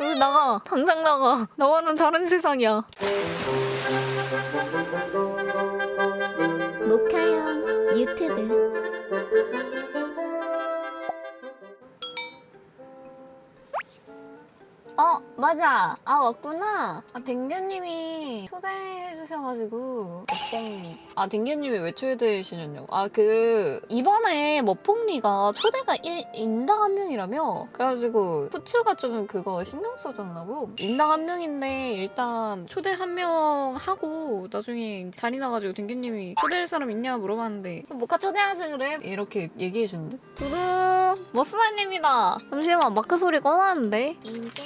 여기 나가. 당장 나가. 나와는 다른 세상이야. 모카형 유튜브. 어 맞아. 아 왔구나. 아 댕겨님이 초대해 주셔가지고. 먹봉리 아 댕겨님이 왜 초대해주셨냐고. 아 그 이번에 먹봉리가 초대가 1, 인당 한 명이라며? 그래가지고 후추가 좀 그거 신경 써줬나고? 인당 한 명인데 일단 초대 한 명 하고 나중에 자리 나가지고 댕겨님이 초대할 사람 있냐 물어봤는데 모카 초대하지 그래. 이렇게 얘기해 주는데? 두둥! 머스나님이다. 잠시만 마크 소리 꺼놨는데. 인게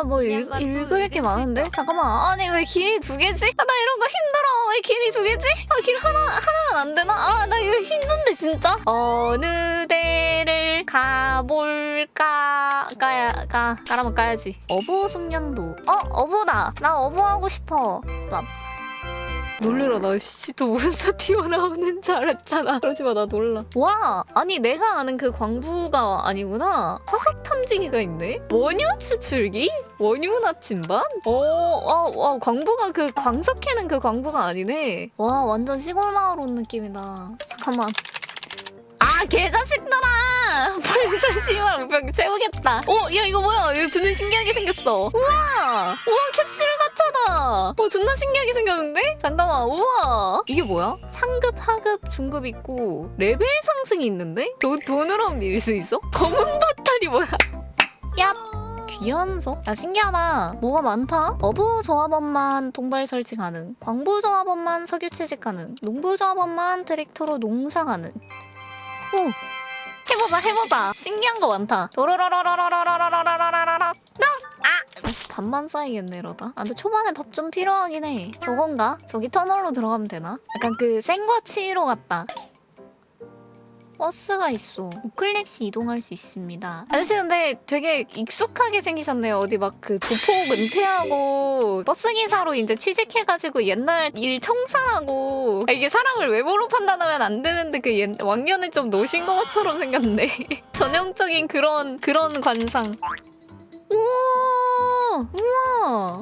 아, 뭐 읽, 읽을 게 많은데? 잠깐만. 아니 왜 길이 두 개지? 아, 나 이런 거 힘들어. 왜 길이 두 개지? 아, 길 하나, 하나만 안 되나? 아, 나 이거 힘든데, 진짜? 어느 데를 가볼까? 까야, 가. 가라면 까야지. 어부 숙련도. 어, 어부다. 나 어부 하고 싶어. 맘. 놀래라. 나 시도 몬스터 튀어나오는 줄 알았잖아. 그러지 마 나 놀라. 와 아니 내가 아는 그 광부가 아니구나. 화석 탐지기가 있네? 원유 추출기? 원유 나침반? 어, 어, 어 광부가 그 광석 캐는 그 광부가 아니네. 와 완전 시골 마을 온 느낌이다. 잠깐만. 아 개자식들아! 벌써 씨발 우병 채우겠다. 어야 이거 뭐야? 이거 존나 신기하게 생겼어. 우와! 우와 캡슐 같잖아 어 존나 신기하게 생겼는데? 잠깐만 우와! 이게 뭐야? 상급 하급 중급 있고 레벨 상승이 있는데? 돈 돈으로 밀 수 있어? 검은 버탈이 뭐야? 얍! 귀한석? 야 신기하다. 뭐가 많다? 어부 조합원만 동발 설치 가능. 광부 조합원만 석유 채집 가능. 농부 조합원만 트랙터로 농사 가능 오. 해보자 해보자. 신기한 거 많다. 도로로로로로로로로로로로로로 아! 아씨 반만 쌓이겠네 이러다. 아 근데 초반에 밥 좀 필요하긴 해. 저건가? 저기 터널로 들어가면 되나? 약간 그 생과치로 같다 버스가 있어. 우클렉시 이동할 수 있습니다. 아저씨 근데 되게 익숙하게 생기셨네요. 어디 막 그 조폭 은퇴하고 버스 기사로 이제 취직해가지고 옛날 일 청산하고 아, 이게 사람을 외모로 판단하면 안 되는데 그 옛, 왕년에 좀 노신 것처럼 생겼네. 전형적인 그런 그런 관상. 우와 우와.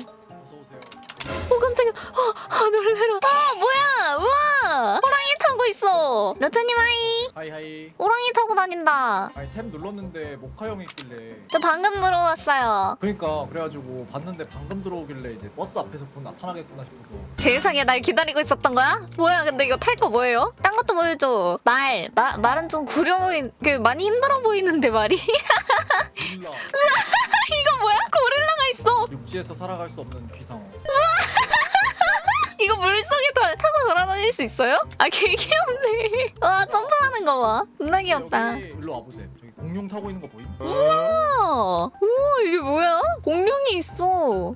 오 깜짝이야. 아, 아 놀래라. 아 뭐야 우와 호랑이 있어. 러트님 하이. 하이 하이. 호랑이 타고 다닌다. 아니 템 눌렀는데 모카 형이 있길래. 저 방금 들어왔어요. 그러니까 그래가지고 봤는데 방금 들어오길래 이제 버스 앞에서 곧 나타나겠구나 싶어서. 세상에 날 기다리고 있었던 거야? 뭐야 근데 이거 탈 거 뭐예요? 딴 것도 보여줘. 말. 마, 말은 좀 구려 보인 그 많이 힘들어 보이는데 말이. 이거 뭐야? 고릴라가 있어. 육지에서 살아갈 수 없는 귀상어. 이거 물속에 도 타고 돌아다닐 수 있어요? 아 개 귀엽네. 와 점프하는 거 봐. 존나 귀엽다. 여기 일로 와보세요. 공룡 타고 있는 거 보임? 우와. 우와 이게 뭐야? 공룡이 있어.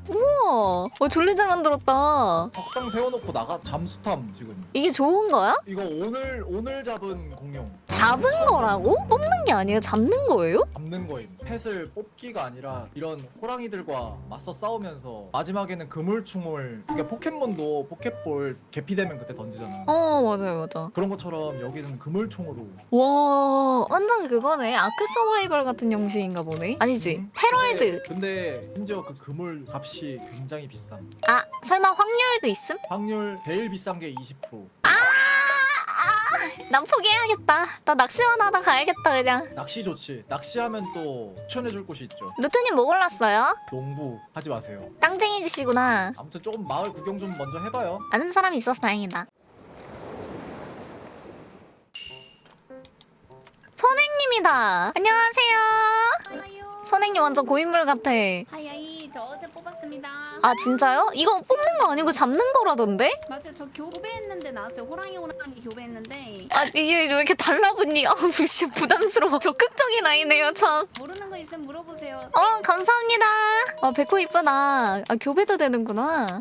우와. 어 졸래 잘 만들었다. 석상 세워놓고 나가 잠수탐 지금. 이게 좋은 거야? 이거 오늘 오늘 잡은 공룡. 잡은 거라고? 뽑는 게 아니라 잡는 거예요? 잡는 거임. 펫을 뽑기가 아니라 이런 호랑이들과 맞서 싸우면서 마지막에는 그물충을 그러니까 포켓몬도 포켓볼 개피되면 그때 던지잖아. 어 맞아요 맞아. 그런 것처럼 여기는 그물총으로 와 완전 그거네 아크 서바이벌 같은 형식인가 보네 아니지 음. 헤럴드 근데, 심지어 그 그물 값이 굉장히 비싼 아 설마 확률도 있음? 확률 제일 비싼 게 20%. 난 포기해야겠다 나 낚시만 하다 가야겠다 그냥 낚시 좋지. 낚시하면 또 추천해줄 곳이 있죠. 루트님 뭐 골랐어요? 농부 하지 마세요. 깡쟁이지시구나 아무튼 조금 마을 구경 좀 먼저 해봐요. 아는 사람이 있어서 다행이다 선행님이다 안녕하세요. 선행님 완전 고인물 같아 하이하이 저 어제 뽑았습니다. 아 진짜요? 이거 뽑는 거 아니고 잡는 거라던데? 맞아요. 저 교배했는데 나왔어요. 호랑이 호랑이 교배했는데 아 이게 왜 이렇게 달라붙니? 아 무시 부담스러워 적극적인 아이네요 참 모르는 거 있으면 물어보세요. 어 감사합니다. 아 백호 이쁘다. 아 교배도 되는구나.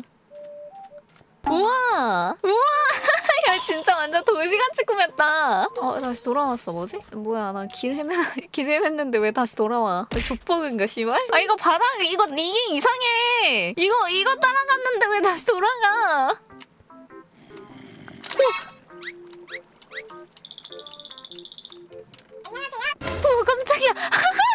우와 우와 야 진짜 완전 도시같이 꾸몄다. 어 다시 돌아왔어 뭐지? 뭐야 나 길 헤매 길 헤맸는데 왜 다시 돌아와? 왜 족보인가 씨발? 아 이거 바닥 이거 이게 이상해. 이거 이거 따라갔는데 왜 다시 돌아가? 어 깜짝이야.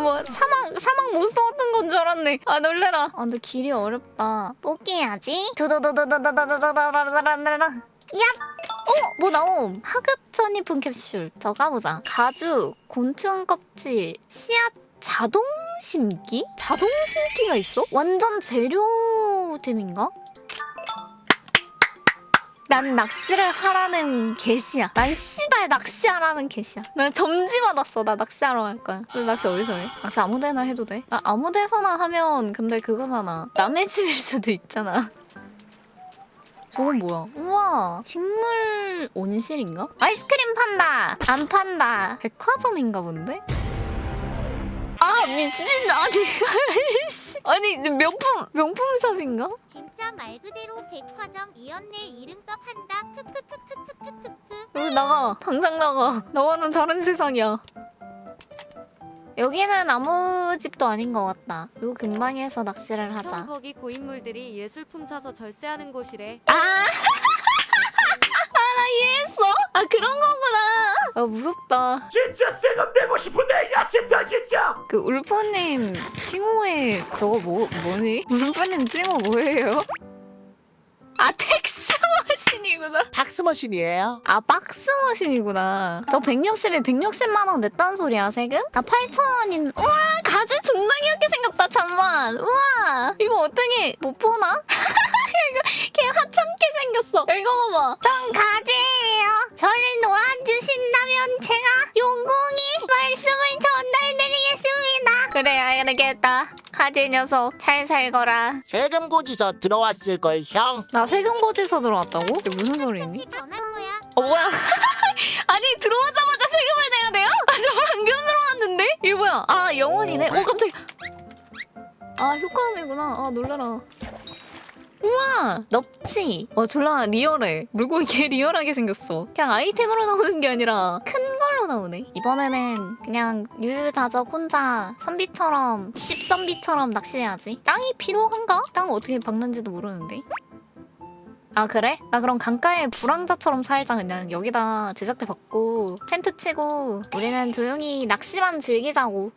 뭐 사막 사막 못 써왔던 건 줄 알았네. 아 놀래라. 아 근데 길이 어렵다. 뽑기해야지. 두두두두두두두두두두두두두두. 얍. 어, 뭐 나옴. 하급 전이품 캡슐. 저 가보자. 가죽, 곤충 껍질, 씨앗 자동 심기? 자동 심기가 있어? 완전 재료템인가? 난 낚시를 하라는 개시야. 난 씨발 낚시하라는 개시야. 난 점지 받았어. 나 낚시하러 갈 거야. 근데 낚시 어디서 해? 낚시 아무데나 해도 돼? 나 아무데서나 하면 근데 그거잖아. 남의 집일 수도 있잖아. 저건 뭐야? 우와 식물 온실인가? 아이스크림 판다. 안 판다. 백화점인가 본데? 아 미친 아니 씨. 아니 명품 명품샵인가? 진짜 말 그대로 백화점 이었네 이름값 한다 크크크크크크크크 여기 나가 당장 나가 너와는 다른 세상이야 여기는 아무 집도 아닌 것 같다 요 근방에서 낚시를 하자 형 거기 고인물들이 예술품 사서 절세하는 곳이래. 아! 아, 나 이해했어? 아, 그런 거구나. 아, 무섭다. 진짜 세금 내고 진짜 그, 울프님, 칭호에 저거 뭐, 뭐니? 울프님 칭호 뭐예요? 아, 텍스 머신이구나. 박스머신이에요 아, 박스 머신이구나. 저 160에 160만 원 냈단 소리야, 세금? 나 8천 원인, 우와, 가지 존나 귀엽게 생겼다, 잠만. 우와, 이거 어떻게, 못 보나? 이거 걔 하찮게 생겼어. 이거 봐봐. 전 가지예요. 저를 놓아주신다면 제가 용공히 말씀을 전달드리겠습니다. 그래, 알겠다. 가지 녀석, 잘 살거라. 세금 고지서 들어왔을 걸 형 나 세금 고지서 들어왔다고? 이게 무슨 소리니? 변할 거야 어 뭐야? 아니 들어오자마자 세금을 내야 돼요? 아저 방금 들어왔는데? 이게 뭐야? 아 영원이네? 어 깜짝이야 아 효과음이구나 아 놀라라 우와 넙치 와 졸라 리얼해. 물고기 개 리얼하게 생겼어. 그냥 아이템으로 나오는 게 아니라 큰 걸로 나오네. 이번에는 그냥 유유자적 혼자 선비처럼 씹선비처럼 낚시해야지. 땅이 필요한가? 땅 어떻게 박는지도 모르는데. 아 그래? 나 그럼 강가에 불황자처럼 살자. 그냥 여기다 제작대 받고 텐트 치고 우리는 조용히 낚시만 즐기자고